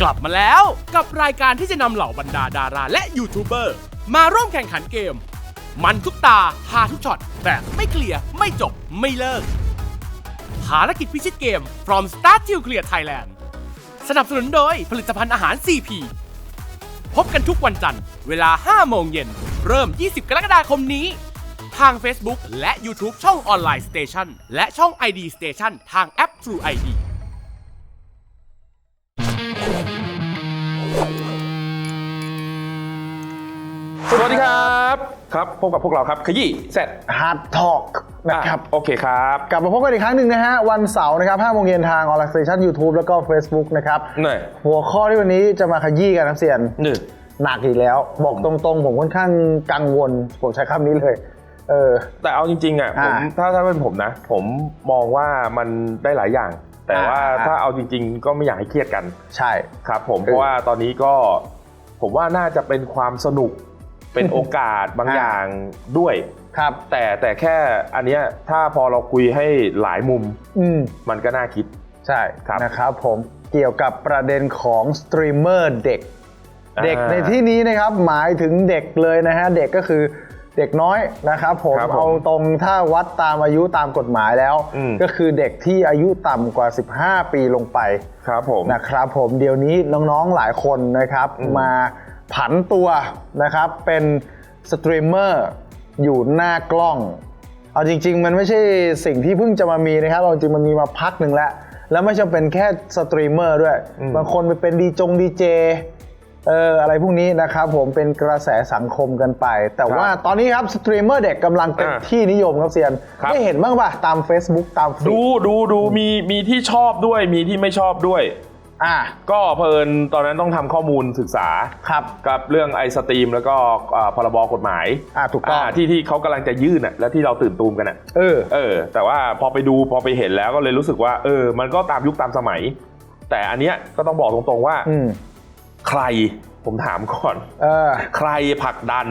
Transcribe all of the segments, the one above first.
กลับมาแล้วกับรายการที่จะนำเหล่าบรรดาดาราและยูทูบเบอร์มาร่วมแข่งขันเกม มันทุกตาหาทุกช็อตแบบไม่เคลียร์ ไม่จบไม่เลิก ภารกิจพิชิตเกม from start to clear Thailand สนับสนุนโดยผลิตภัณฑ์อาหาร CP พบกันทุกวันจันทร์เวลา 5 โมงเย็น เริ่ม 20 กรกฎาคมนี้ ทาง Facebook และ YouTube ช่องออนไลน์สเตชันและช่อง ID Station ทางแอป True ID สวัสดีครับครับพบกับพวกเราครับขยี้เสร็จ Hard Talk นะครับ โอเคครับ กลับมาพบกันอีกครั้งหนึ่งนะฮะ วันเสาร์นะครับ5โมงเย็นทางออนไลน์สเตชันยูทูบแล้วก็ Facebook นะครับหน่อยหัวข้อที่วันนี้จะมาขยี้กันนะเซียน หนึ่ง หนักอีกแล้ว บอกตรงๆ ผมค่อนข้างกังวล ผมใช้คำนี้เลย เออ แต่เอาจริงๆอะผมอ่าถ้าถ้าเป็นผมนะ ผมมองว่ามันได้หลายอย่าง แต่ว่าอ่า ถ้าเอาจริง ๆ ก็ไม่อยากให้เครียดกันใช่ ครับ ผมเออ เพราะว่าตอนนี้ก็ผมว่าน่าจะเป็นความสนุก เป็นโอกาสบางอ่าอย่างด้วย ครับ แต่แต่แค่อันเนี้ยถ้าพอเราคุยให้หลายมุมอืมมันก็น่าคิด ใช่ครับนะครับผมเกี่ยวกับประเด็นของสตรีมเมอร์เด็ก อ่าเด็กในที่นี้นะครับหมายถึงเด็กเลยนะฮะเด็กก็คือเด็กน้อยนะครับผมครับผมเอาตรงถ้าวัดตามอายุตามกฎหมายแล้ว อืม ก็คือเด็กที่อายุต่ำกว่า 15 ปีลงไป ครับผม นะครับผมเดี๋ยวนี้น้องๆหลายคนนะครับอืมมา ผันตัวนะครับเป็นสตรีมเมอร์อยู่หน้ากล้อง เอาจริง ๆ มันไม่ใช่สิ่งที่เพิ่งจะมามีนะครับเอาจริงๆมันมีมาพักหนึ่งแล้ว แล้วไม่ใช่เป็นแค่สตรีมเมอร์ด้วยอืมบางคนไปเป็นดีจงดีเจเอออะไรพวกนี้นะครับผมเป็นกระแสสังคมกันไป แต่ว่าตอนนี้ครับสตรีมเมอร์เด็กกำลังเป็นอ่าที่นิยมครับเซียนครับได้เห็นบ้างป่ะ ตาม Facebook ตามฟีดูดูดูมีมีที่ชอบด้วยมีที่ไม่ชอบด้วย อ่าก็เพลินตอนนั้นต้องทำข้อมูลศึกษาครับกับเรื่องไอสตรีมแล้วก็อ่าพรบกฎหมายอ่าถูกต้องาที่ที่เขากำลังจะยื่นอะแล้วที่เราตื่นตูมกันอะ เออ เออ แต่ว่าพอไปดูพอไปเห็นแล้วก็เลยรู้สึกว่า เออ มันก็ตามยุคตามสมัย แต่อันเนี้ยก็ต้องบอกตรงๆว่าอืมใครผมถามก่อน เออ ใครผลักดัน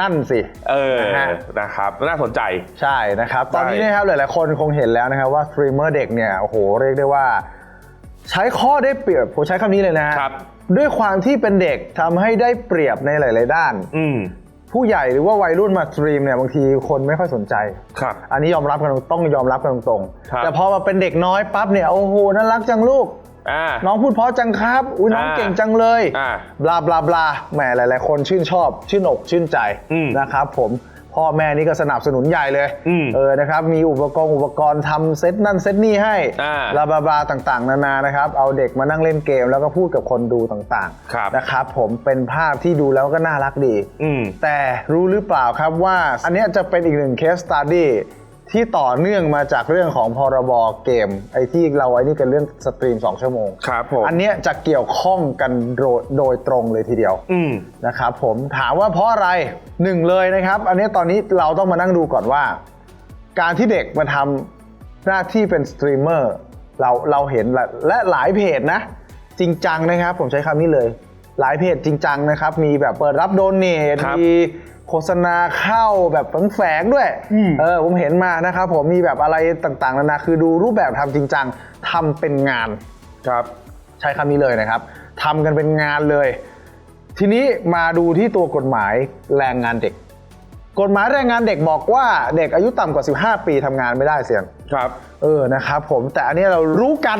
นั่นสิ เออนะฮะ นะครับน่าสนใจ ใช่นะครับ ตอนนี้ใช่นะครับหลายๆคนคงเห็นแล้วนะครับว่าสตรีมเมอร์เด็กเนี่ยโอ้โหเรียกได้ว่า ใช้ข้อได้เปรียบผมใช้คำนี้เลยนะฮะครับ ด้วยความที่เป็นเด็กทำให้ได้เปรียบในหลาย ๆ ด้าน อืมผู้ใหญ่หรือว่าวัยรุ่นมาสตรีมเนี่ยบางทีคนไม่ค่อยสนใจ ครับ อันนี้ยอมรับกันต้องยอมรับกันตรงครับๆแต่พอมาเป็นเด็กน้อยปั๊บเนี่ยโอ้โหน่ารักจังลูก อ่า น้องพูดเพราะจังครับอุ้ยน้องอ่าเก่งจังเลยอ่าบลาบลาบลาแหมหลาย ๆ คนชื่นชอบ ชื่นอกชื่นใจอืมนะครับผม พ่อแม่นี่ก็สนับสนุนใหญ่เลย อืมเออนะครับมีอุปกรณ์อุปกรณ์ทำเซตนั่นเซตนี่ให้อ่าบลาบลาบลาต่างๆ นานานะครับ เอาเด็กมานั่งเล่นเกมแล้วก็พูดกับคนดูต่างครับ ๆนะครับผมเป็นภาพที่ดูแล้วก็น่ารักดี อืม แต่รู้หรือเปล่าครับว่าอันเนี้ยจะเป็นอีกหนึ่งเคสตัดดี้ ที่ต่อเนื่องมาจากเรื่องของพรบเกม ไอ้ที่เราไอ้นี่กันเรื่องสตรีม 2 ชั่วโมง ครับผม อันเนี้ยจะเกี่ยวข้องกันโดยโดยตรงเลยทีเดียวอืม นะครับผมถามว่าเพราะอะไรหนึ่งเลยนะครับ อันเนี้ยตอนนี้เราต้องมานั่งดูก่อนว่า การที่เด็กมาทำหน้าที่เป็นสตรีมเมอร์เราเราเห็นและและหลายเพจนะ จริงจังนะครับ ผมใช้คำนี้เลย หลายเพจจริงจังนะครับ มีแบบเปิดรับโดเนทครับ มี โฆษณาเข้าแบบแฝงๆด้วยอืมเออผมเห็นมานะครับผมมีแบบอะไรต่างๆนานาคือดูรูปแบบทำจริงจังทำเป็นงานครับ ใช้คำนี้เลยนะครับทำกันเป็นงานเลย ทีนี้มาดูที่ตัวกฎหมายแรงงานเด็ก กฎหมายแรงงานเด็กบอกว่าเด็กอายุต่ำกว่า 15 ปีทำงานไม่ได้เสียงครับ เออนะครับผมแต่อันนี้เรารู้กัน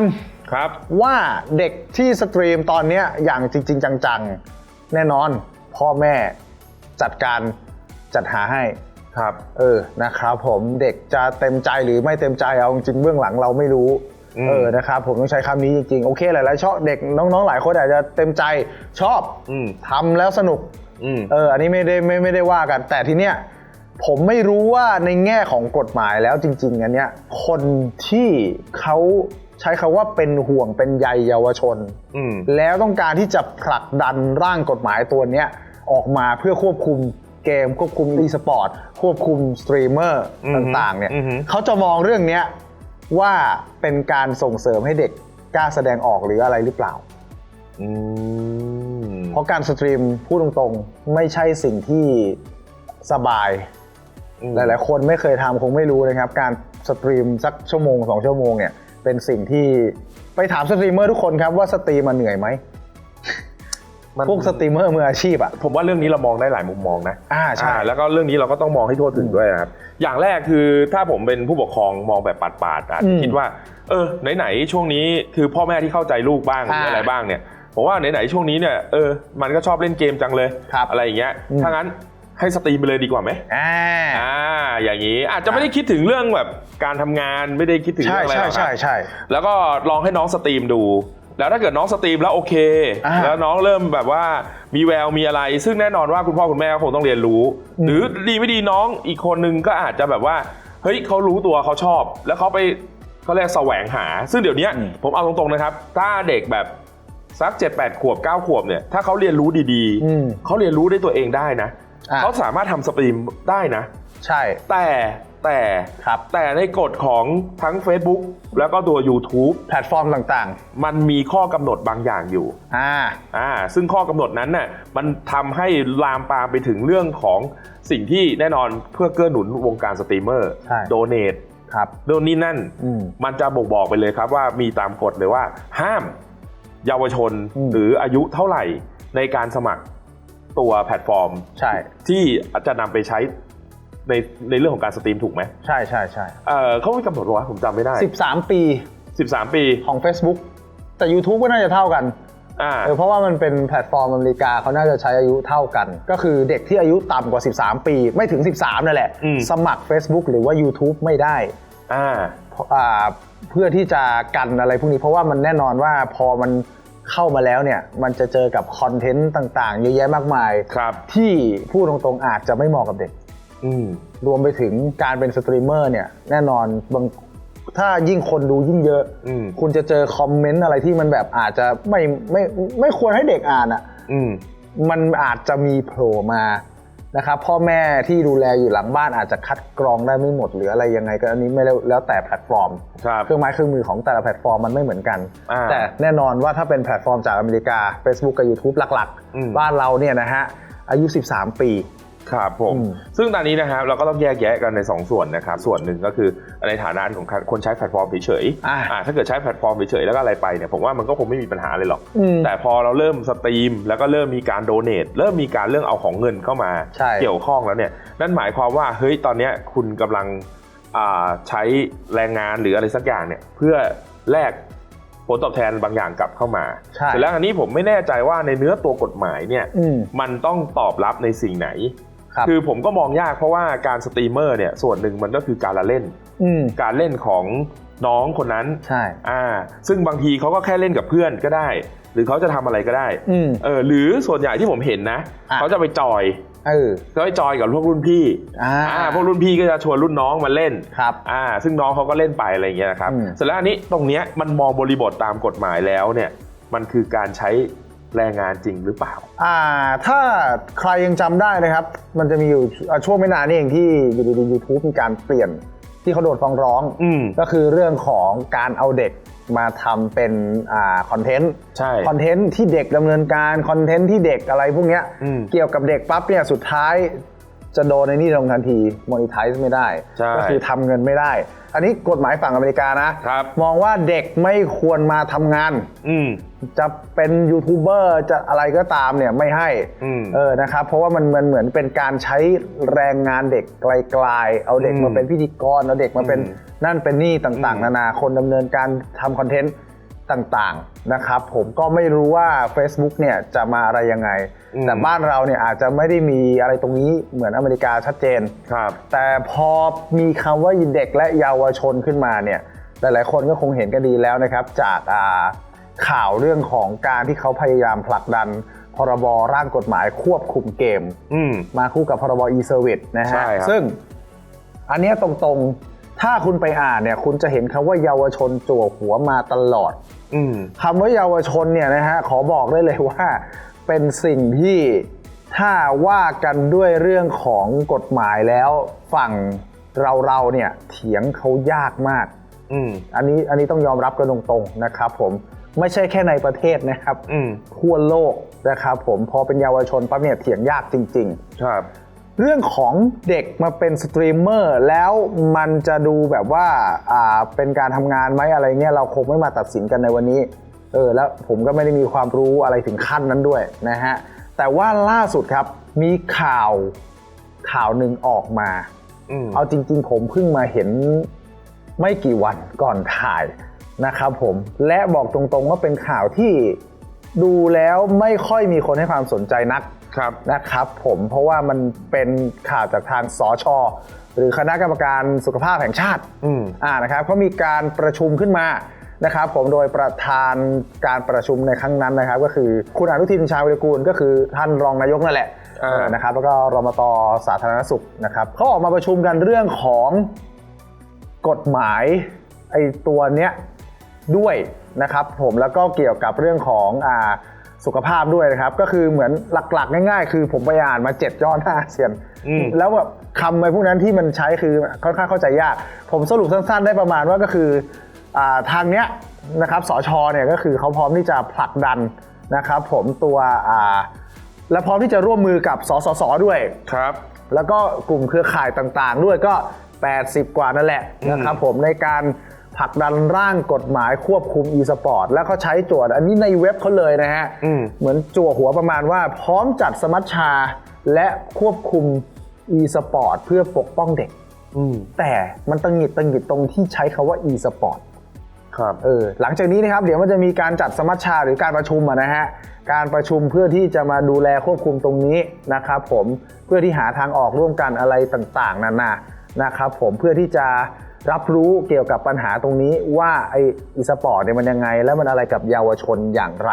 ครับว่าเด็กที่สตรีมตอนเนี้ยอย่างจริง ๆ จัง ๆ แน่นอน พ่อแม่ จัดการจัดหาให้ ครับ เออนะครับผมเด็กจะเต็มใจหรือไม่เต็มใจเอาจริงๆเบื้องหลังเราไม่รู้ อืม เออนะครับผมต้องใช้คำนี้จริงๆ โอเคหลายๆชอบเด็กน้องๆหลายคนอาจจะเต็มใจชอบอืมทำแล้วสนุก อืม เออ อันนี้ไม่ได้ไม่ไม่ได้ว่ากัน แต่ทีเนี้ยผมไม่รู้ว่าในแง่ของกฎหมายแล้วจริง ๆ อันเนี้ยคนที่เขาใช้คาว่าเป็นห่วงเป็นใยเยาวชน อืม แล้วต้องการที่จะผลักดันร่างกฎหมายตัวเนี้ย ออกมาเพื่อควบคุมเกม ควบคุมอีสปอร์ตควบคุมสตรีมเมอร์อือฮึต่างๆเนี่ยอือฮึเขาจะมองเรื่องเนี้ยว่าเป็นการส่งเสริมให้เด็กกล้าแสดงออกหรืออะไรหรือเปล่าอืมเพราะการสตรีมพูดตรงๆ ไม่ใช่สิ่งที่สบายอืมหลายๆ คนไม่เคยทำคงไม่รู้นะครับ การสตรีมสักชั่วโมงสองชั่วโมงเนี่ยเป็นสิ่งที่ไปถามสตรีมเมอร์ทุกคนครับว่าสตรีมมาเหนื่อยไหม มัน พวกสตรีมเมอร์มืออาชีพอะ ผมว่าเรื่องนี้เรามองได้หลายมุมมองนะอ่าใช่แล้วก็เรื่องนี้เราก็ต้องมองให้ทั่วถึงด้วยนะครับ อย่างแรกคือถ้าผมเป็นผู้ปกครองมองแบบปาดๆอาจจะคิดว่า เออไหนๆช่วงนี้คือพ่อแม่ที่เข้าใจลูกบ้างหรืออะไรบ้างเนี่ยผมว่าไหนๆช่วงนี้เนี่ยเออมันก็ชอบเล่นเกมจังเลยครับอะไรอย่างเงี้ยอืม ถ้างั้นให้สตรีมไปเลยดีกว่าไหมอ่า อ่าอย่างนี้อาจจะไม่ได้คิดถึงเรื่องแบบการทำงานไม่ได้คิดถึงใช่เรื่องอะไรหรใช่อกคใช่รับใช่ แล้วก็ลองให้น้องสตรีมดู แล้วถ้าเกิดน้องสตรีมแล้วโอเคอ่าแล้วน้องเริ่มแบบว่ามีแววมีอะไร ซึ่งแน่นอนว่าคุณพ่อคุณแม่ก็คงต้องเรียนรู้อืมหรือดีไม่ดีน้องอีกคนนึงก็อาจจะแบบว่าเฮ้ยเขารู้ตัวเขาชอบ แล้วเขาไปเขาเรียกแสวงหา ซึ่งเดี๋ยวนี้ผมเอาตรงๆนะครับ ถ้าเด็กแบบสัก7 8ขวบ9ขวบเนี่ยถ้าเขาเรียนรู้ดีอืมๆเขาเรียนรู้ได้ตัวเองได้นะอะเขาสามารถทำสตรีมได้นะ ใช่แต่ แต่ครับ แต่ในกฎของทั้ง Facebook แล้วก็ตัว YouTube แพลตฟอร์มต่างมันมีข้อกำหนดบางอย่างอยู่ ๆ อ่า อ่าซึ่งข้อกำหนดนั้นน่ะมันทำให้ลามปามไปถึงเรื่องของสิ่งที่แน่นอนเพื่อเกื้อหนุนวงการสตรีมเมอร์ใช่ โดเนทครับโน่นนี่นั่น อืม มันจะบ่งบอกไปเลยครับว่ามีตามกฎเลยว่า ห้ามเยาวชนอืม หรืออายุเท่าไหร่ในการสมัครตัวแพลตฟอร์ม ใช่ ที่จะนำไปใช้ ในในเรื่องของการสตรีมถูกไหมใช่ใช่ใช่เออเขาไม่กำหนดหรอวะผมจำไม่ได้ 13 ปี 13 ปีของ Facebook แต่ YouTube ก็น่าจะเท่ากันอ่าเออเพราะว่ามันเป็นแพลตฟอร์มอเมริกาเขาน่าจะใช้อายุเท่ากัน ก็คือเด็กที่อายุต่ำกว่า 13 ปี ไม่ถึง 13 นั่นแหละ อืม สมัคร Facebook หรือว่า YouTube ไม่ได้ อ่าเพราะอ่าเพื่อที่จะกันอะไรพวกนี้เพราะว่ามันแน่นอนว่าพอมันเข้ามาแล้วเนี่ย มันจะเจอกับคอนเทนต์ต่างๆ เยอะแยะมากมาย ครับ ที่พูดตรงๆอาจจะไม่เหมาะกับเด็กอืม รวมไปถึงการเป็นสตรีมเมอร์เนี่ย แน่นอนบางถ้ายิ่งคนดูยิ่งเยอะอืมคุณจะเจอคอมเมนต์อะไรที่มันแบบอาจจะไม่ไม่ไม่ควรให้เด็กอ่านอะอืมมันอาจจะมีโผล่มานะครับพ่อแม่ที่ดูแลอยู่หลังบ้านอาจจะคัดกรองได้ไม่หมดหรืออะไรยังไงก็อันนี้ไม่แล้วแล้วแต่แพลตฟอร์มครับเครื่องไม้เครื่องมือของแต่ละแพลตฟอร์มมันไม่เหมือนกันอ่าแต่แน่นอนว่าถ้าเป็นแพลตฟอร์มจากอเมริกา Facebook กับ YouTube หลักอืมๆบ้านเราเนี่ยนะฮะอายุ 13 ปี ครับผมอืมซึ่งตอนนี้นะครับเราก็ต้องแยกแยะกันใน 2 ส่วนนะครับ ส่วนหนึ่งก็คือในฐานะของคนใช้แพลตฟอร์มเฉยอ่าๆอ่าถ้าเกิดใช้แพลตฟอร์มเฉยๆแล้วก็อะไรไปเนี่ยผมว่ามันก็คงไม่มีปัญหาเลยหรอกอืมแต่พอเราเริ่มสตรีม แล้วก็เริ่มมีการโดเนทเริ่มมีการเรื่องเอาของเงินเข้ามาใช่เกี่ยวข้องแล้วเนี่ยนั่นหมายความว่าเฮ้ยตอนเนี้ยคุณกำลังอ่าใช้แรงงานหรืออะไรสักอย่างเนี่ยเพื่อแลกผลตอบแทนบางอย่างกลับเข้ามาใช่เสร็จแล้วอันนี้ผมไม่แน่ใจว่าในเนื้อตัวกฎหมายเนี่ยอืมมันต้องตอบรับในสิ่งไหน ครับ คือผมก็มองยากเพราะว่าการสตรีมเมอร์เนี่ยส่วนหนึ่งมันก็คือการละเล่น อืมการเล่นของน้องคนนั้น ใช่ อ่า ซึ่งบางทีเขาก็แค่เล่นกับเพื่อนก็ได้ หรือเขาจะทำอะไรก็ได้ อืม เออหรือส่วนใหญ่ที่ผมเห็นนะอะ เขาจะไปจอยเออเขาไปจอยกับพวกรุ่นพี่อ่าพวกรุ่นพี่ก็จะชวนรุ่นน้องมาเล่นครับ อ่าซึ่งน้องเขาก็เล่นไปอะไรอย่างเงี้ยนะครับอืม เสร็จแล้วอันนี้ตรงเนี้ยมันมองบริบทตามกฎหมายแล้วเนี่ยมันคือการใช้ แรงงานจริงหรือเปล่า อ่า ถ้าใครยังจำได้นะครับ มันจะมีอยู่อ่าช่วงไม่นานนี่เองที่อยู่ดีๆ YouTube มีการเปลี่ยนที่เขาโดนฟ้องร้อง อืม ก็คือเรื่องของการเอาเด็กมาทำเป็นอ่าคอนเทนต์ ใช่ คอนเทนต์ที่เด็กดำเนินการคอนเทนต์ที่เด็กอะไรพวกเนี้ยอืมเกี่ยวกับเด็กปั๊บเนี่ยสุดท้ายจะโดนในนี่ลงทันทีมอนิทายไม่ได้ ใช่ก็คือทำเงินไม่ได้ อันนี้กฎหมายฝั่งอเมริกานะครับ มองว่าเด็กไม่ควรมาทำงาน อืม จะเป็นยูทูบเบอร์จะอะไรก็ตามเนี่ยไม่ให้อืมเออนะครับ เพราะว่ามันมันเหมือนเป็นการใช้แรงงานเด็กไกลๆเอาเด็กอืมมาเป็นพิธีกรเอาเด็กมาเป็นอืมนั่นเป็นนี่ต่างอืมๆนานาคนดำเนินการทำคอนเทนต์ ต่างๆนะครับผมก็ไม่รู้ว่า Facebook เนี่ยจะมาอะไรยังไงแต่บ้านเราเนี่ยอาจจะไม่ได้มีอะไรตรงนี้เหมือนอเมริกาชัดเจน ครับ แต่พอมีคำว่าเด็กและเยาวชนขึ้นมาเนี่ยหลายๆคนก็คงเห็นกันดีแล้วนะครับ จากอ่าข่าวเรื่องของการที่เขาพยายามผลักดัน พรบร่างกฎหมายควบคุมเกม อืม มาคู่กับพรบ e-service นะใช่ฮะ ครับ ซึ่งอันเนี้ยตรงๆ ถ้าคุณไปอ่านเนี่ย คุณจะเห็นคำว่าเยาวชนจั่วหัวมาตลอดอืม คำว่าเยาวชนเนี่ยนะฮะขอบอกได้เลยว่า เป็นสิ่งที่ถ้าว่ากันด้วยเรื่องของกฎหมายแล้วฝั่งเราเราๆเนี่ยเถียงเขายากมากอืมอันนี้อันนี้ต้องยอมรับกันตรงๆนะครับผมไม่ใช่แค่ในประเทศนะครับอืมทั่วโลกนะครับผมพอเป็นเยาวชนปั๊บเนี่ยเถียงยากจริง ๆ ครับ เรื่องของเด็กมาเป็นสตรีมเมอร์แล้วมันจะดูแบบว่าอ่าเป็นการทำงานไหมอะไรเงี้ยเราคงไม่มาตัดสินกันในวันนี้เออแล้วผมก็ไม่ได้มีความรู้อะไรถึงขั้นนั้นด้วยนะฮะแต่ว่าล่าสุดครับมีข่าวข่าวหนึ่งออกมา อืม เอาจริง ๆ ผมเพิ่งมาเห็นไม่กี่วันก่อนถ่ายนะครับผมและบอกตรงๆว่าเป็นข่าวที่ดูแล้วไม่ค่อยมีคนให้ความสนใจนัก ครับนะครับผมเพราะว่ามันเป็นข่าวจากทางสช หรือคณะกรรมการสุขภาพแห่งชาติอืมอ่านะครับเขามีการประชุมขึ้นมานะครับผมโดยประธานการประชุมในครั้งนั้นนะครับ ก็คือคุณอนุทินชาญวิรกูลก็คือท่านรองนายกนั่นแหละอ่า เออนะครับแล้วก็รมตสาธารณสุขนะครับเขาออกมาประชุมกันเรื่องของกฎหมายไอ้ตัวเนี้ยด้วยนะครับผมแล้วก็เกี่ยวกับเรื่องของอ่า สุขภาพด้วยนะครับ ก็คือเหมือนหลักๆ ง่ายๆ คือผมไปอ่านมาเจ็ดยอดหน้าเซียนอืมแล้วแบบคำอะไรพวกนั้นที่มันใช้คือค่อนข้างเข้าใจยาก ผมสรุปสั้นๆ ได้ประมาณว่าก็คืออาทางเนี้ยนะครับสชเนี่ยก็คือเขาพร้อมที่จะผลักดันนะครับผมตัวอ่าและพร้อมที่จะร่วมมือกับสสสด้วยครับ แล้วก็กลุ่มเครือข่ายต่างๆ ด้วยก็ 80 กว่านั่นแหละนะครับผมในการ ผลักดันร่างกฎหมายควบคุม e-sport แล้วก็ใช้โจทย์อันนี้ในเว็บเขาเลยนะฮะอืมเหมือนจั่วหัวประมาณว่า พร้อมจัดสมัชชาและควบคุม e-sport เพื่อปกป้องเด็กอืมแต่มันตังหงิดตังหงิดตรงที่ใช้คาว่า e-sport ครับเออหลังจากนี้นะครับเดี๋ยวมันจะมีการจัดสมัชชาหรือการประชุมอะนะฮะการประชุมเพื่อที่จะมาดูแลควบคุมตรงนี้นะครับผมเพื่อที่หาทางออกร่วมกันอะไรต่างๆนานานะครับผมเพื่อที่จะ รับรู้เกี่ยวกับปัญหาตรงนี้ว่าไออีสปอร์ตเนี่ยมันยังไง แล้วมันอะไรกับเยาวชนอย่างไร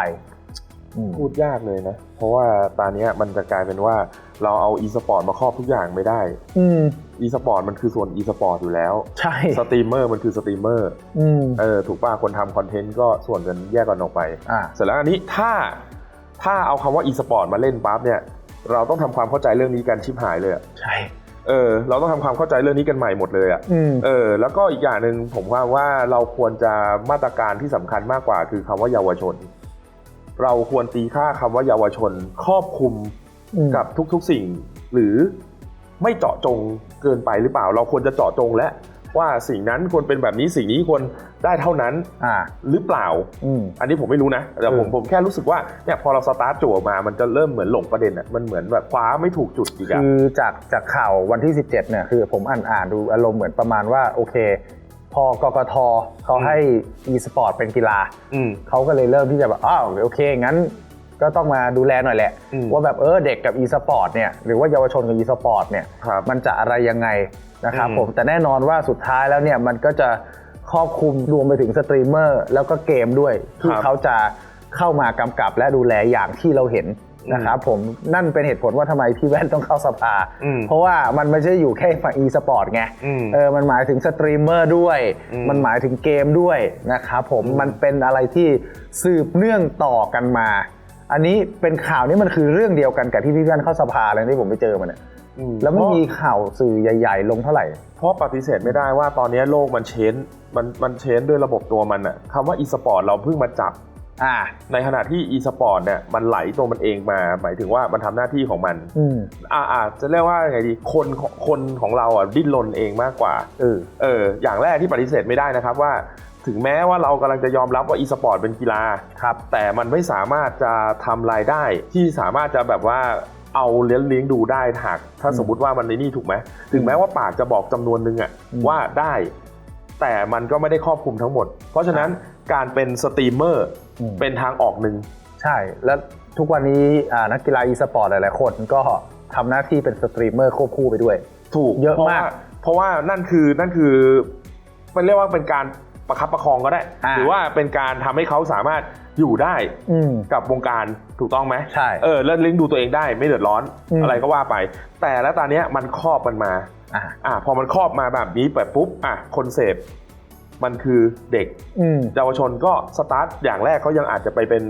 พูดยากเลยนะ เพราะว่าตอนนี้ยมันจะกลายเป็นว่าเราเอา e สปอร์ตมาครอบทุกอย่างไม่ได้อืม e สปอร์ตมันคือส่วน e สปอร์ตอยู่แล้วใช่สตรีมเมอร์มันคือสตรีมเมอร์อืมเออถูกป่ะคนทำคอนเทนต์ก็ส่วนกันแยกกันออกไปอ่าเสร็จแล้วอันนี้ถ้าถ้าเอาคำว่า e สปอร์ตมาเล่นปั๊บเนี่ย เราต้องทำความเข้าใจเรื่องนี้กันชิบหายเลยอะใช่ เออเราต้องทำความเข้าใจเรื่องนี้กันใหม่หมดเลยอะอืม เออแล้วก็อีกอย่างหนึ่งผมว่าว่าเราควรจะมาตรการที่สำคัญมากกว่า คือคำว่าเยาวชน เราควรตีค่าคำว่าเยาวชนครอบคลุม อืม กับทุกๆสิ่งหรือไม่เจาะจงเกินไปหรือเปล่า เราควรจะเจาะจงและ ว่าสิ่งนั้นควรเป็นแบบนี้สิ่งนี้ควรได้เท่านั้นอ่าหรือเปล่าอืมอันนี้ผมไม่รู้นะแต่ผมเออผมแค่รู้สึกว่าเนี่ยพอเราสตาร์ทจั่วมามันจะเริ่มเหมือนหลงประเด็นอะมันเหมือนแบบคว้าไม่ถูกจุดอีกอะคือจากจากข่าววันที่ 17เนี่ยคือผมอ่านอ่านดูอารมณ์เหมือนประมาณว่าโอเคพอกกทเขาให้ e-sport เป็นกีฬาอืมเขาก็เลยเริ่มที่จะแบบอ้าวโอเคงั้น ก็ต้องมาดูแลหน่อยแหละ อืมว่าแบบเออเด็กกับ e-sport เนี่ยหรือว่าเยาวชนกับ e-sport เนี่ยครับมันจะอะไรยังไงนะครับอืม ผมแต่แน่นอนว่าสุดท้ายแล้วเนี่ยมันก็จะครอบคลุมรวมไปถึงสตรีมเมอร์แล้วก็เกมด้วย ที่เขาจะเข้ามากำกับและดูแลอย่างที่เราเห็นนะครับผมนั่นเป็นเหตุผลว่าทำไมพี่แว่นต้องเข้าสภา อืม เพราะว่ามันไม่ใช่อยู่แค่ฝั่ง e-sport ไง อืม เออ มันหมายถึงสตรีมเมอร์ด้วย อืม มันหมายถึงเกมด้วยนะครับผมอืมมันเป็นอะไรที่สืบเนื่องต่อกันมา อันนี้เป็นข่าวนี้มันคือเรื่องเดียวกันกับที่พี่แว่นเข้าสภาเลยที่ผมไปเจอมันเนี่ยอืแล้วไม่เพราะมีข่าวสื่อใหญ่ ๆ ลงเท่าไหร่ เพราะปฏิเสธไม่ได้ว่าตอนนี้โลกมันเชนมันมันเชนด้วยระบบตัวมันอะคำว่า e สปอร์ตเราเพิ่งมาจับ อ่า ในขณะที่ e สปอร์ตเนี่ยมันไหลตัวมันเองมา หมายถึงว่ามันทำหน้าที่ของมัน อืมอ่าอาจจะเรียกว่าไงดีคนของคนของเราอะดิ้นรนเองมากกว่า เออ เอออย่างแรกที่ปฏิเสธไม่ได้นะครับว่า ถึงแม้ว่าเรากำลังจะยอมรับว่า e สปอร์ตเป็นกีฬา ครับ แต่มันไม่สามารถจะทำรายได้ ที่สามารถจะแบบว่าเอาเลี้ยงเลี้ยงดูได้หากถ้าอืมสมมติว่ามันในนี่ถูกไหมถึงแม้ว่าปากจะบอกจำนวนหนึ่งอะอืม ว่าได้ แต่มันก็ไม่ได้ครอบคลุมทั้งหมด เพราะฉะนั้นการเป็นสตรีมเมอร์อืมเป็นทางออกหนึ่ง ใช่ แล้วทุกวันนี้อ่านักกีฬา e-sport หลายๆคนก็ทำหน้าที่เป็นสตรีมเมอร์ควบคู่ไปด้วย ถูกเยอะพรามากว่เพราะว่านั่นคือนั่นคือมันเรียกว่าเป็นการ ประคับประคองก็ได้ อ่า หรือว่าเป็นการทำให้เขาสามารถอยู่ได้อืม กับวงการถูกต้องไหมใช่ เออแล้วเลี้ยงดูตัวเองได้ไม่เดือดร้อนอืม อะไรก็ว่าไป แต่แล้วตอนเนี้ยมันครอบมันมา อ่าอะพอมันครอบมาแบบนี้แบบปุ๊บอะคนเสพมันคือเด็กอืมเยาวชนก็สตาร์ทอย่างแรกเขายังอาจจะไปเป็น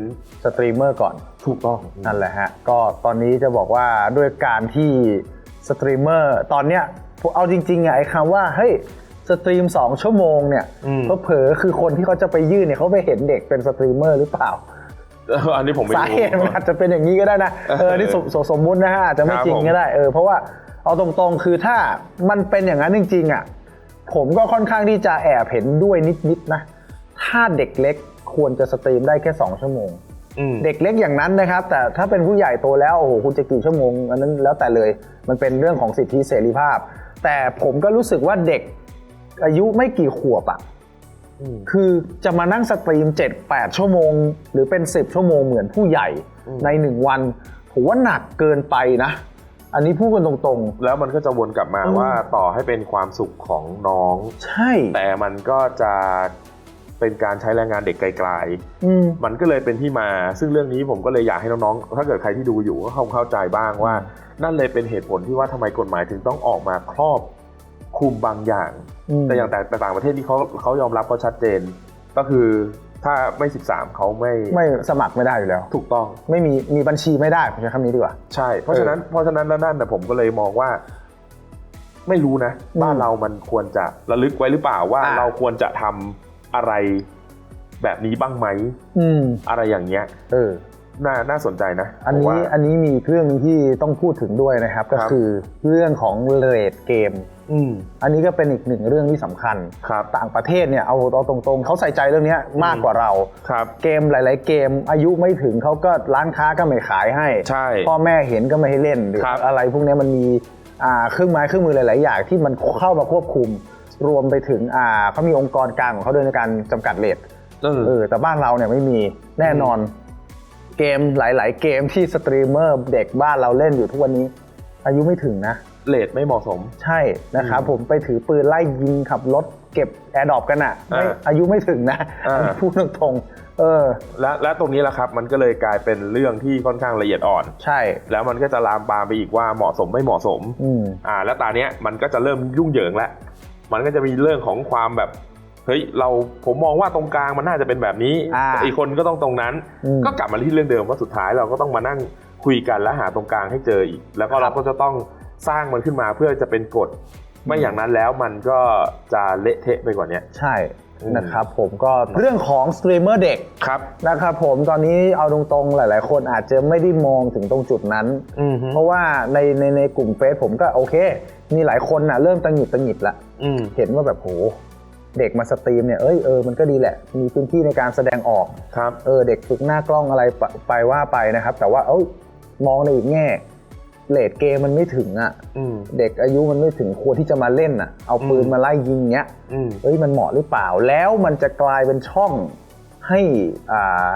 สตรีมเมอร์ก่อน ถูกต้องนั่นแหละฮะ ก็ตอนนี้จะบอกว่าด้วยการที่สตรีมเมอร์ตอนเนี้ยเอาจริงๆอะไอ้คำว่าเฮ้ย สตรีม2ชั่วโมงเนี่ยอืมเผลอๆคือคนที่เขาจะไปยื่นเนี่ยเขาไปเห็นเด็กเป็นสตรีมเมอร์หรือเปล่าเอออันนี้ผมไม่สารู้เหตุมันอาจจะเป็นอย่างนี้ก็ได้นะเออนี่สมสมสมมุตินะฮะอาจจะไม่ครับจริงก็ได้เออเพราะว่าเอาตรงๆ คือถ้ามันเป็นอย่างนั้นจริงๆอะผมก็ค่อนข้างที่จะแอบเห็นด้วยนิดๆนะถ้าเด็กเล็กควรจะสตรีมได้แค่ 2 ชั่วโมงอืมเด็กเล็กอย่างนั้นนะครับ แต่ถ้าเป็นผู้ใหญ่โตแล้วโอ้โหคุณจะกี่ชั่วโมงอันนั้นแล้วแต่เลย มันเป็นเรื่องของสิทธิเสรีภาพ แต่ผมก็รู้สึกว่าเด็ก อายุไม่กี่ขวบอะอืมคือจะมานั่งสตรีม 7-8 ชั่วโมง หรือเป็น 10 ชั่วโมงเหมือนผู้ใหญ่อืมในหนึ่งวันผมว่าหนักเกินไปนะ อันนี้พูดกันตรงแล้วมันก็จะวนกลับมาอืมว่าต่อให้เป็นความสุขของน้องๆใช่ แต่มันก็จะเป็นการใช้แรงงานเด็กไกลอืมๆมันก็เลยเป็นที่มา ซึ่งเรื่องนี้ผมก็เลยอยากให้น้องๆ ถ้าเกิดใครที่ดูอยู่ก็คงเข้าใจบ้างว่า นั่นเลยเป็นเหตุผลที่ว่าทำไมกฎหมายถึงต้องออกมาครอบ คลุมบางอย่างอืมแต่อย่างแต่ต่างประเทศที่เขาเขายอมรับเขาชัดเจน ก็คือถ้าไม่ 13 เขาไม่ไม่สมัครไม่ได้อยู่แล้ว ถูกต้องไม่มีมีบัญชีไม่ได้ผมใช้คำนี้ดีกว่าใช่ เพราะฉะนั้นเพราะฉะนั้นแล้วนั่นนะผมก็เลยมองว่า ไม่รู้นะอืมบ้านเรามันควรจะระลึกไว้หรือเปล่าว่าอ่าเราควรจะทำอะไรแบบนี้บ้างไหมอืมอะไรอย่างเงี้ย เออน่าน่าสนใจนะ อันผมนี้ว่าอันนี้มีอีกเรื่องหนึงที่ต้องพูดถึงด้วยนะครับ ก็ครับคือเรื่องของเรทเกม อืมอันนี้ก็เป็นอีกหนึ่งเรื่องที่สำคัญ ครับ ต่างประเทศเนี่ยเอาเอาตรงๆ เขาใส่ใจเรื่องเนี้ยมากกว่าเรา ครับ เกมหลาย ๆ เกมอายุไม่ถึงเขาก็ร้านค้าก็ไม่ขายให้ใช่พ่อแม่เห็นก็ไม่ให้เล่นหรือครับอะไรพวกเนี้ยมันมีอ่าเครื่องไม้เครื่องมือหลาย ๆ อย่างที่มันเข้ามาควบคุม รวมไปถึงอ่าเขามีองค์กรกลางของเขาด้วยในการจำกัดเรทเออ เออแต่บ้านเราเนี่ยไม่มีแน่นอน เกมหลาย ๆ เกมที่สตรีมเมอร์เด็กบ้านเราเล่นอยู่ทุกวันนี้ อายุไม่ถึงนะ เลทไม่เหมาะสม ใช่นะครับอืมผมไปถือปืนไล่ยิงขับรถเก็บแอร์ดรอปกันอะไม่อ่าอายุไม่ถึงนะอ่า พูดตรงๆเออ และและตรงนี้แหละครับ มันก็เลยกลายเป็นเรื่องที่ค่อนข้างละเอียดอ่อน ใช่ แล้วมันก็จะลามปามไปอีกว่าเหมาะสมไม่เหมาะสม อืม อ่า แล้วตอนเนี้ยมันก็จะเริ่มยุ่งเหยิงแล้ว มันก็จะมีเรื่องของความแบบ เฮ้ย เรา ผมมองว่าตรงกลางมันน่าจะเป็นแบบนี้ อ่าอีกคนก็ต้องตรงนั้น อืม ก็กลับมาที่เรื่องเดิมว่าสุดท้ายเราก็ต้องมานั่งคุยกันและหาตรงกลางให้เจออีก แล้วก็ครัเราบก็จะต้อง สร้างมันขึ้นมาเพื่อจะเป็นกฎไม่อย่างนั้นแล้วมันก็จะเละเทะไปกว่าเนี้ยใช่อืมนะครับผมก็เรื่องของสตรีมเมอร์เด็กครับนะครับผมตอนนี้เอาตรงๆหลาย ๆ คนอาจจะไม่ได้มองถึงตรงจุดนั้นอืมฮึเพราะว่าในในในกลุ่มเฟซผมก็โอเค มีหลายคนนะเริ่มตังหงิดตังหงิดละอืมเห็นว่าแบบโหเด็กมาสตรีมเนี่ยเอ้ยเออมันก็ดีแหละ มีพื้นที่ในการแสดงออกครับเออเด็กฝึกหน้ากล้องอะไรไปไปว่าไปนะครับ แต่ว่าเอ้ยมองในอีกแง่ เลดเกมมันไม่ถึงอะ่ะอืมเด็กอายุมันไม่ถึงควรที่จะมาเล่นอะ่ะ เอาปืนอืมมาไล่ยิงเงี้ยอืมเอ้ยมันเหมาะหรือเปล่า แล้วมันจะกลายเป็นช่องให้อ่า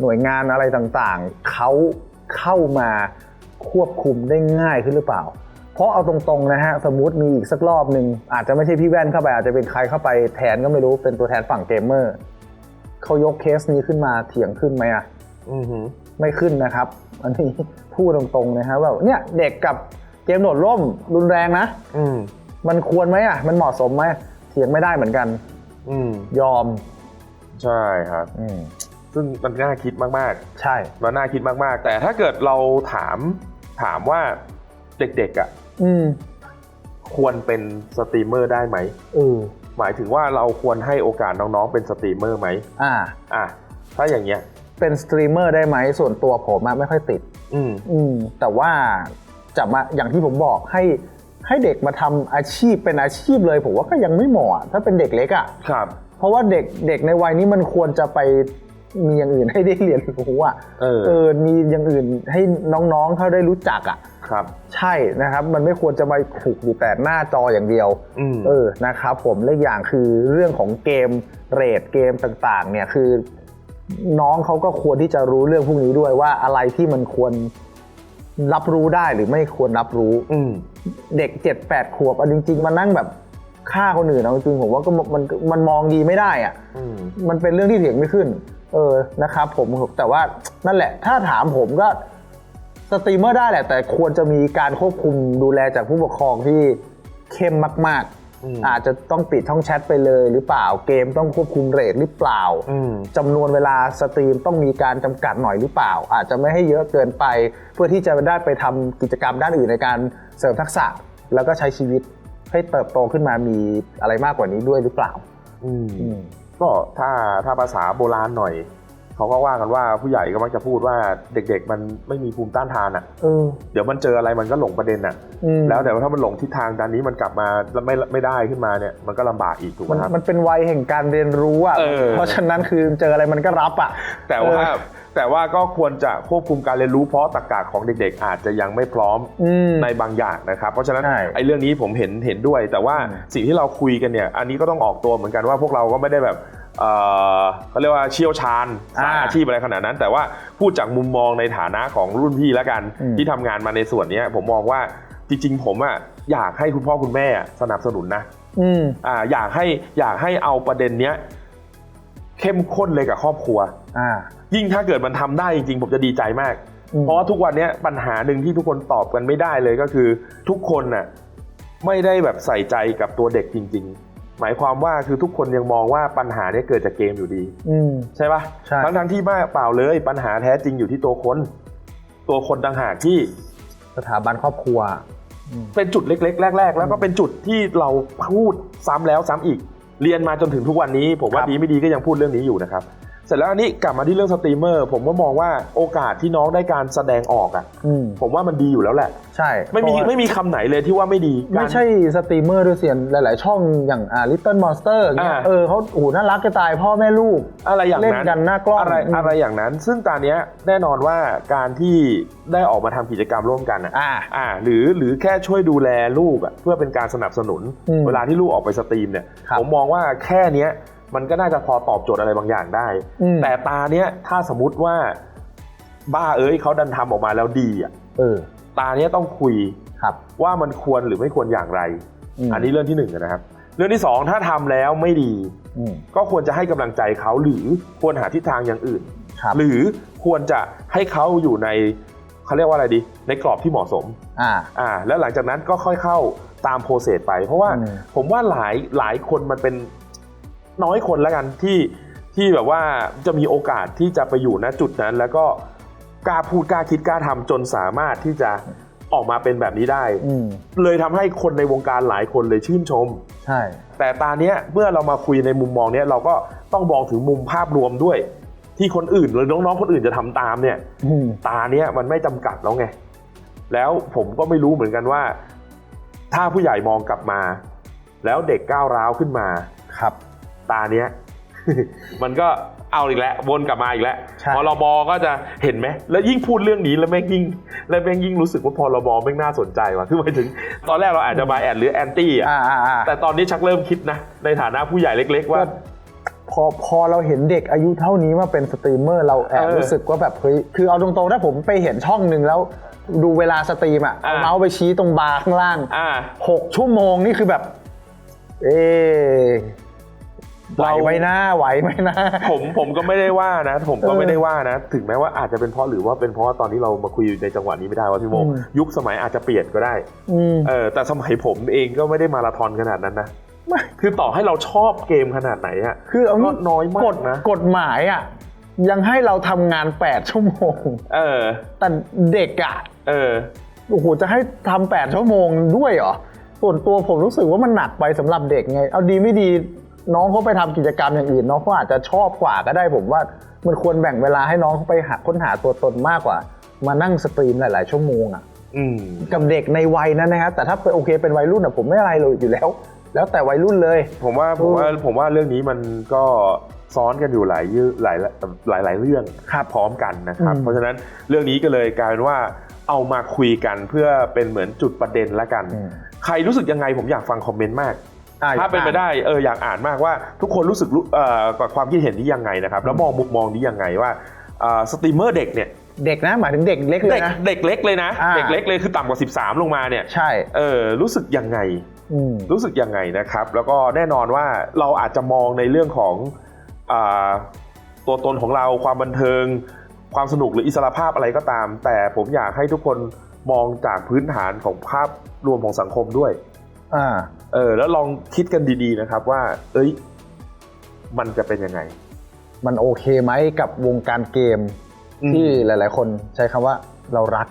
หน่วยงานอะไรต่างๆ เขาเข้ามาควบคุมได้ง่ายขึ้นหรือเปล่า เพราะเอาตรงๆนะฮะ สมมติมีอีกสักรอบหนึ่งอาจจะไม่ใช่พี่แว่นเข้าไป อาจจะเป็นใครเข้าไปแทนก็ไม่รู้เป็นตัวแทนฝั่งเกมเมอร์เขายกเคสนี้ขึ้นมาเถียงขึ้นไหมอะอืมฮึ ไม่ขึ้นนะครับ อันนี้พูดตรงๆนะฮะว่าเนี่ยเด็กกับเกมโดดร่มรุนแรงนะ อืมมันควรไหมอะ มันเหมาะสมไหมเถียงไม่ได้เหมือนกัน อืมยอม ใช่ครับ อืมซึ่งมันน่าคิดมากใช่ ๆ มันน่าคิดมากๆ แต่ถ้าเกิดเราถามถามว่าเด็กๆอะอืมควรเป็นสตรีมเมอร์ได้ไหม เออหมายถึงว่าเราควรให้โอกาสน้องๆเป็นสตรีมเมอร์ไหมอ่า อะถ้าอย่างเงี้ย เป็นสตรีมเมอร์ได้ไหมส่วนตัวผมอะไม่ค่อยติด อืม อืมแต่ว่าจะมาอย่างที่ผมบอกให้ให้เด็กมาทำอาชีพเป็นอาชีพเลยผมว่าก็ยังไม่เหมาะอะถ้าเป็นเด็กเล็กอะครับ เพราะว่าเด็กเด็กในวัยนี้มันควรจะไปมีอย่างอื่นให้ได้เรียนรู้อะเออเออมีอย่างอื่นให้น้องๆเขาได้รู้จักอะครับ ใช่นะครับ มันไม่ควรจะมาถูกอยู่แต่หน้าจออย่างเดียว อืม เออ นะครับผมและอีกอย่างคือเรื่องของเกมเรทเกมต่างๆ เนี่ยคือ น้องเขาก็ควรที่จะรู้เรื่องพวกนี้ด้วยว่าอะไรที่มันควรรับรู้ได้หรือไม่ควรรับรู้ อืมเด็กเจ็ดแปดขวบเอาจริง ๆมานั่งแบบฆ่าคนอื่นเอาจริงๆผมว่าก็มันมันมองดีไม่ได้อะอืมมันเป็นเรื่องที่เถียงไม่ขึ้น เออนะครับผมแต่ว่านั่นแหละ ถ้าถามผมก็สตรีมเมอร์ได้แหละ แต่ควรจะมีการควบคุมดูแลจากผู้ปกครองที่เข้มมากอืมๆ อาจจะต้องปิดช่องแชทไปเลยหรือเปล่าเกมต้องควบคุมเรทหรือเปล่าอืมจำนวนเวลาสตรีมต้องมีการจำกัดหน่อยหรือเปล่า อาจจะไม่ให้เยอะเกินไป เพื่อที่จะได้ไปทำกิจกรรมด้านอื่นในการเสริมทักษะ แล้วก็ใช้ชีวิตให้เติบโตขึ้นมามีอะไรมากกว่านี้ด้วยหรือเปล่าอืมอืมก็ถ้าถ้าภาษาโบราณหน่อย เขาก็ว่ากันว่าผู้ใหญ่ก็มักจะพูดว่าเด็กๆ มันไม่มีภูมิต้านทานอะ เออ เดี๋ยวมันเจออะไรมันก็หลงประเด็นอะ อืมแล้วแต่ว่าถ้ามันหลงทิศทางด้านนี้มันกลับมาแล้วไม่ไม่ได้ขึ้นมาเนี่ยมันก็ลำบากอีกถูกไหมมันครับ มันเป็นวัยแห่งการเรียนรู้อะเออ เพราะฉะนั้นคือเจออะไรมันก็รับอะ แต่ว่าเออ แต่ว่าก็ควรจะควบคุมการเรียนรู้เพราะตรรกะของเด็กๆ อาจจะยังไม่พร้อมอืม ในบางอย่างนะครับ เพราะฉะนั้นใช่ไอ้เรื่องนี้ผมเห็นเห็นด้วย แต่ว่าอืม สิ่งที่เราคุยกันเนี่ย อันนี้ก็ต้องออกตัวเหมือนกันว่าพวกเราก็ไม่ได้แบบ เอ่อเขาเรียกว่าเชี่ยวชาญสายอาชีพอะไรขนาดนั้น แต่ว่าพูดจากมุมมองในฐานะของรุ่นพี่แล้วกันอืมที่ทำงานมาในส่วนเนี้ยผมมองว่าจริง ๆ ผมอะอยากให้คุณพ่อคุณแม่สนับสนุนนะอืมอ่าอยากให้อยากให้เอาประเด็นเนี้ยเข้มข้นเลยกับครอบครัวอ่ายิ่งถ้าเกิดมันทำได้จริงๆ ผมจะดีใจมากอืมเพราะว่าทุกวันเนี้ยปัญหาหนึ่งที่ทุกคนตอบกันไม่ได้เลยก็คือ ทุกคนน่ะไม่ได้แบบใส่ใจกับตัวเด็กจริงๆห มายความว่าคือทุกคนยังมองว่าปัญหาเนี้ยเกิดจากเกมอยู่ดี อืม ใช่ปะใช่ทั้งทั้งๆที่บ้าเปล่าเลยปัญหาแท้จริงอยู่ที่ตัวคน ตัวคนต่างหากที่ สถาบันครอบครัวอืมเป็นจุดเล็ก ๆ แรก ๆ แล้วก็เป็นจุดที่เราพูดซ้ำแล้วซ้ำอีก เรียนมาจนถึงทุกวันนี้ ผมว่าครับ ดีไม่ดีก็ยังพูดเรื่องนี้อยู่นะครับ เสร็จแล้วอันนี้กลับมาที่เรื่องสตรีมเมอร์ ผมก็มองว่าโอกาสที่น้องได้การแสดงออกอะอืมผมว่ามันดีอยู่แล้วแหละ ใช่ไม่มีเพราะว่าไม่มีคำไหนเลยที่ว่าไม่ดีการ ไม่ใช่สตรีมเมอร์ด้วยเสียนหลาย ๆ ช่องอย่างอ่า Little Monster อย่างเงี้ยอ่า เออเขาโอ้โหน่ารักจะตายพ่อแม่ลูก อะไรอย่างเล่นนั้นกันหน้ากล้องอะไรอืม อะไรอย่างนั้น ซึ่งตอนเนี้ยแน่นอนว่าการที่ได้ออกมาทำกิจกรรมร่วมกันอะ อ่า อ่าหรือหรือแค่ช่วยดูแลลูกอะเพื่อเป็นการสนับสนุน อืมเวลาที่ลูกออกไปสตรีมเนี่ยครับ ผมมองว่าแค่เนี้ย มันก็น่าจะพอตอบโจทย์อะไรบางอย่างได้อืมแต่ตาเนี้ยถ้าสมมติว่า บ้าเอ้ยเขาดันทำออกมาแล้วดีอะเออตาเนี้ยต้องคุยครับว่ามันควรหรือไม่ควรอย่างไรอืมอันนี้เรื่องที่หนึ่งนะครับ เรื่องที่สองถ้าทำแล้วไม่ดีอืมก็ควรจะให้กำลังใจเขาหรือควรหาทิศทางอย่างอื่นครับหรือควรจะให้เขาอยู่ในเขาเรียกว่าอะไรดี ในกรอบที่เหมาะสม อ่า อ่า แล้วหลังจากนั้นก็ค่อยเข้าตามโปรเซสไป เพราะว่าอืมผมว่าหลายหลายคนมันเป็น น้อยคนแล้วกันที่ที่แบบว่าจะมีโอกาสที่จะไปอยู่ณจุดนั้น แล้วก็กล้าพูดกล้าคิดกล้าทำจนสามารถที่จะออกมาเป็นแบบนี้ได้อืมเลยทำให้คนในวงการหลายคนเลยชื่นชม ใช่ แต่ตาเนี้ยเมื่อเรามาคุยในมุมมองเนี้ยเราก็ต้องมองถึงมุมภาพรวมด้วย ที่คนอื่นหรือน้องๆคนอื่นจะทำตามเนี่ยอืมตาเนี้ยมันไม่จำกัดแล้วไงแล้วผมก็ไม่รู้เหมือนกันว่า ถ้าผู้ใหญ่มองกลับมา แล้วเด็กก้าวร้าวขึ้นมาครับ ตาเนี้ย มันก็เอาอีกแล้ววนกลับมาอีกแล้วใช่พอรบก็จะเห็นไหมแล้วยิ่งพูดเรื่องนี้แล้วแม่งยิ่งแล้วแม่งยิ่งรู้สึกว่าพอรบแม่งน่าสนใจว่ะคือหมายถึงตอนแรกเราอาจจะบายแอดหรือแอนตี้อะ อ่าอ่าอ่า แต่ตอนนี้ชักเริ่มคิดนะ ในฐานะผู้ใหญ่เล็ก ๆ ว่าพอพอเราเห็นเด็กอายุเท่านี้มาเป็นสตรีมเมอร์เราแอบเออรู้สึกว่าแบบเฮ้ยคือเอาตรงๆถ้าผมไปเห็นช่องหนึ่งแล้ว ดูเวลาสตรีมอะเอาอ่า เมาส์ไปชี้ตรงบาร์ข้างล่างอ่า หกชั่วโมงนี่คือแบบ เอ๊ะ ไหวไหมนะไหวไหมนะผมผมก็ไม่ได้ว่านะ ผมก็เออไม่ได้ว่านะ ถึงแม้ว่าอาจจะเป็นเพราะหรือว่าเป็นเพราะว่าตอนที่เรามาคุยในจังหวะนี้ไม่ได้ว่าพี่โมอืมยุคสมัยอาจจะเปลี่ยนก็ได้อืมเออแต่สมัยผมเองก็ไม่ได้มาราธอนขนาดนั้นนะไม่คือต่อให้เราชอบเกมขนาดไหนอะคือเอาก็งี้น้อยมากกฎนะกฎหมายอะยังให้เราทำงาน 8 ชั่วโมง เออ แต่เด็กอะเออโอ้โหจะให้ทำแปดชั่วโมงด้วยเหรอส่วนตัวผมรู้สึกว่ามันหนักไปสำหรับเด็กไง เอาดีไม่ดี น้องเขาไปทำกิจกรรมอย่างอื่นน้องเขาอาจจะชอบกว่าก็ได้ผมว่ามันควรแบ่งเวลาให้น้องเขาไปหาค้นหาตัวตนมากกว่า มานั่งสตรีมหลาย ๆ ชั่วโมงอะอืมกับเด็กในวัยนั้นนะครับแต่ถ้าเป็นโอเคเป็นวัยรุ่นอะผมไม่อะไรเลยอยู่แล้ว แล้วแต่วัยรุ่นเลย ผมว่าผมว่าผมว่าเรื่องนี้มันก็ซ้อนกันอยู่หลายยืหลายหลายหลายเรื่องครับพร้อมกันนะครับอืมเพราะฉะนั้นเรื่องนี้ก็เลยกลายเป็นว่าเอามาคุยกันเพื่อเป็นเหมือนจุดประเด็นละกันอืมใครรู้สึกยังไงผมอยากฟังคอมเมนต์มาก อะถ้าเป็นไปได้เอออยากอ่านมากว่าทุกคนรู้สึกรู้เอ่อกับความคิดเห็นนี้ยังไงนะครับ แล้วมองมุมมองนี้ยังไงว่าเอ่อสตรีมเมอร์เด็กเนี่ยเด็กนะหมายถึงเด็กเล็กเลเด็ยกนะเด็กเล็กเลยนะอ่าเด็กเล็กเลยคือต่ำกว่า 13 ลงมาเนี่ยใช่เออรู้สึกยังไงอืมรู้สึกยังไงนะครับ แล้วก็แน่นอนว่าเราอาจจะมองในเรื่องของอาตัวตนของเราความบันเทิง ความสนุกหรืออิสรภาพอะไรก็ตาม แต่ผมอยากให้ทุกคนมองจากพื้นฐานของภาพรวมของสังคมด้วย อ่า เออแล้วลองคิดกันดีๆนะครับว่า เอ้ย มันจะเป็นยังไง มันโอเคไหมกับวงการเกมอืมที่หลาย ๆ คนใช้คำว่าเรารัก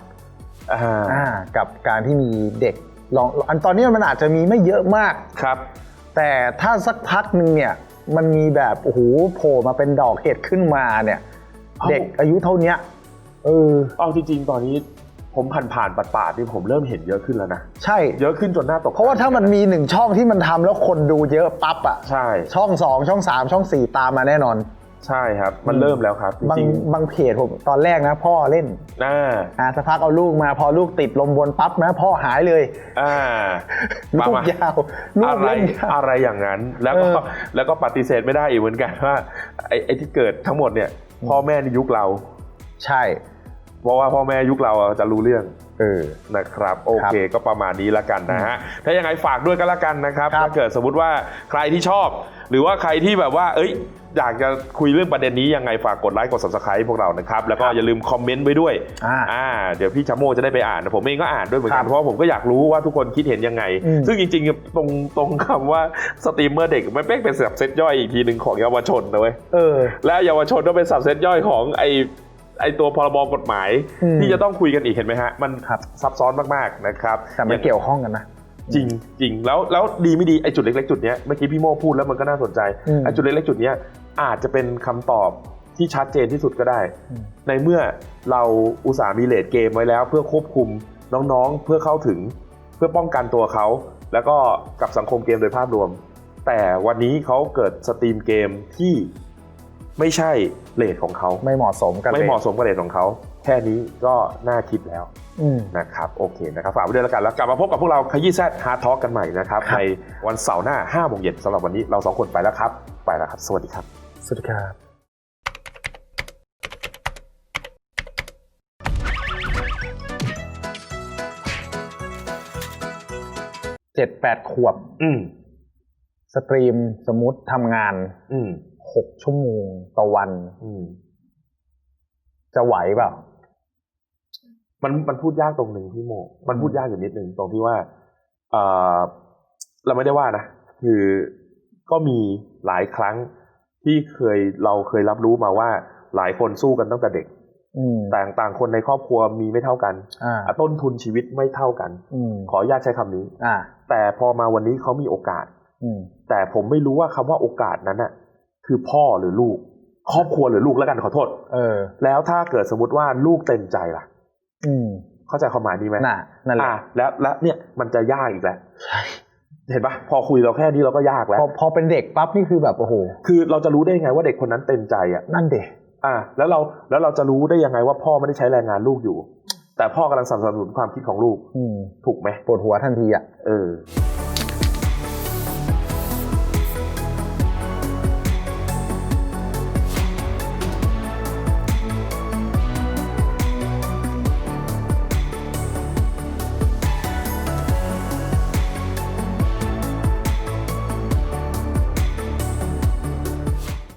อ่าอ่ากับการที่มีเด็กลองอันตอนนี้มันอาจจะมีไม่เยอะมากครับ แต่ถ้าสักพักหนึ่งเนี่ย มันมีแบบโอ้โหโผล่มาเป็นดอกเห็ดขึ้นมาเนี่ยเอาเด็กอายุเท่าเนี้ยเออเอาจริงๆ ตอนนี้ ผมผ่านผ่านๆปาดๆนี่ผมเริ่มเห็นเยอะขึ้นแล้วนะ ใช่ เยอะขึ้นจนหน้าตกเพราะว่าถ้ามันมีหนึ่งช่องที่มันทำแล้วคนดูเยอะปั๊บอะใช่ ช่องสองช่องสามช่องสี่ตามมาแน่นอน ใช่ครับ มันเริ่มแล้วครับจบางริงบางเพจผมตอนแรกนะ พ่อเล่นๆอ่าอ่าสักพักเอาลูกมาพอลูกติดลมบนปั๊บนะพ่อหายเลยอ่าลูมากมายาวลูกอะไรเล่นยาว อะไรอย่างนั้นแล้วก็เออ แล้วก็ปฏิเสธไม่ได้อีกเหมือนกันว่าไอ้ไอ้ที่เกิดทั้งหมดเนี่ยพ่อแม่ในยุคเรา ใช่ เพราะว่าพ่อแม่ยุคเราจะรู้เรื่องเออนะครับ โอเคก็ประมาณนี้ละกันนะฮะ ถ้ายังไงฝากด้วยก็แล้วกันนะครับครับ ถ้าเกิดสมมติว่าใครที่ชอบ หรือว่าใครที่แบบว่า เอ้ยอยากจะคุยเรื่องประเด็นนี้ยังไงฝากกดไลค์กด subscribe พวกเรานะครับ แล้วก็อย่าลืมคอมเมนต์ไว้ด้วยอ่าเดี๋ยวพี่ชาโมจะได้ไปอ่าน ผมเองก็อ่านด้วยเหมือนครักันบเพราะว่าผมก็อยากรู้ว่าทุกคนคิดเห็นยังไงอืมซึ่งจริงๆตรงตรงคำว่าสตรีมเมอร์เด็กมันเป็นเป็นสับเซตย่อยอีกทีหนึ่งของเยาวชนนะเว้ยเออและเยาวชนก็เป็นสับเซตย่อยของไอ ไอตัวพรบกฎหมาย อืมที่จะต้องคุยกันอีกเห็นไหมฮะ มันครับ ซับซ้อนมากๆนะครับแต่มันเกี่ยวข้องกันนะ จริงจริงแล้วแล้วดีไม่ดีไอจุดเล็กๆจุดเนี้ยเมื่อกี้พี่โมพูดแล้วมันก็น่าสนใจอืมไอจุดเล็กๆจุดเนี้ยอาจจะเป็นคำตอบที่ชัดเจนที่สุดก็ได้ อืม ในเมื่อเราอุตส่าห์มีเลดเกมไว้แล้ว เพื่อควบคุมน้องๆเพื่อเข้าถึง เพื่อป้องกันตัวเขา แล้วก็กับสังคมเกมโดยภาพรวม แต่วันนี้เขาเกิดสตรีมเกมที่ ไม่ใช่เลทของเขาไม่เหมาะสมกันไม่เหมาะลยสมกับเลทของเขาแค่นี้ก็น่าคิดแล้วอืมนะครับโอเคนะครับฝากไว้ด้วยแล้วกันแล้วกลับมาพบกับพวกเราขยี้แซดฮาร์ทอกันใหม่นะครับครับในวันเสาร์หน้า5โมงเย็นสำหรับวันนี้เราสองคนไปแล้วครับ ไปแล้วครับ สวัสดีครับ สวัสดีครับเจ็ดแปดขวบ อืมสตรีมสมมติทำงาน อืม หกชั่วโมงต่อวันอืมจะไหวเปล่า มันมันพูดยากตรงหนึ่งพี่โม มันพูดยากอยู่นิดหนึ่งตรงที่ว่าเออเราไม่ได้ว่านะ คือก็มีหลายครั้งที่เคยเราเคยรับรู้มาว่า หลายคนสู้กันตั้งแต่เด็กอืมต่างต่างคนในครอบครัวมีไม่เท่ากันอ่าอะต้นทุนชีวิตไม่เท่ากันอืมขออนุญาตใช้คำนี้อ่าแต่พอมาวันนี้เขามีโอกาสอืมแต่ผมไม่รู้ว่าคำว่าโอกาสนั้นน่ะ คือพ่อหรือลูก ครอบครัวหรือลูกแล้วกันขอโทษ เออ แล้วถ้าเกิดสมมติว่าลูกเต็มใจล่ะ อืม เข้าใจความหมายนี้ไหมน่ะนั่นแหละอะแล้วแล้วเนี่ยมันจะยากอีกแล้วเห็นปะพอคุยเราแค่นี้เราก็ยากแล้ว พอพอเป็นเด็กปั๊บนี่คือแบบโอ้โหคือเราจะรู้ได้ไงว่าเด็กคนนั้นเต็มใจอะนั่นเด็กอะแล้วเราแล้วเราจะรู้ได้ยังไงว่าพ่อไม่ได้ใช้แรงงานลูกอยู่ แต่พ่อกำลังสนับสนุนความคิดของลูกอืมถูกไหมปวดหัวทันทีอะเออ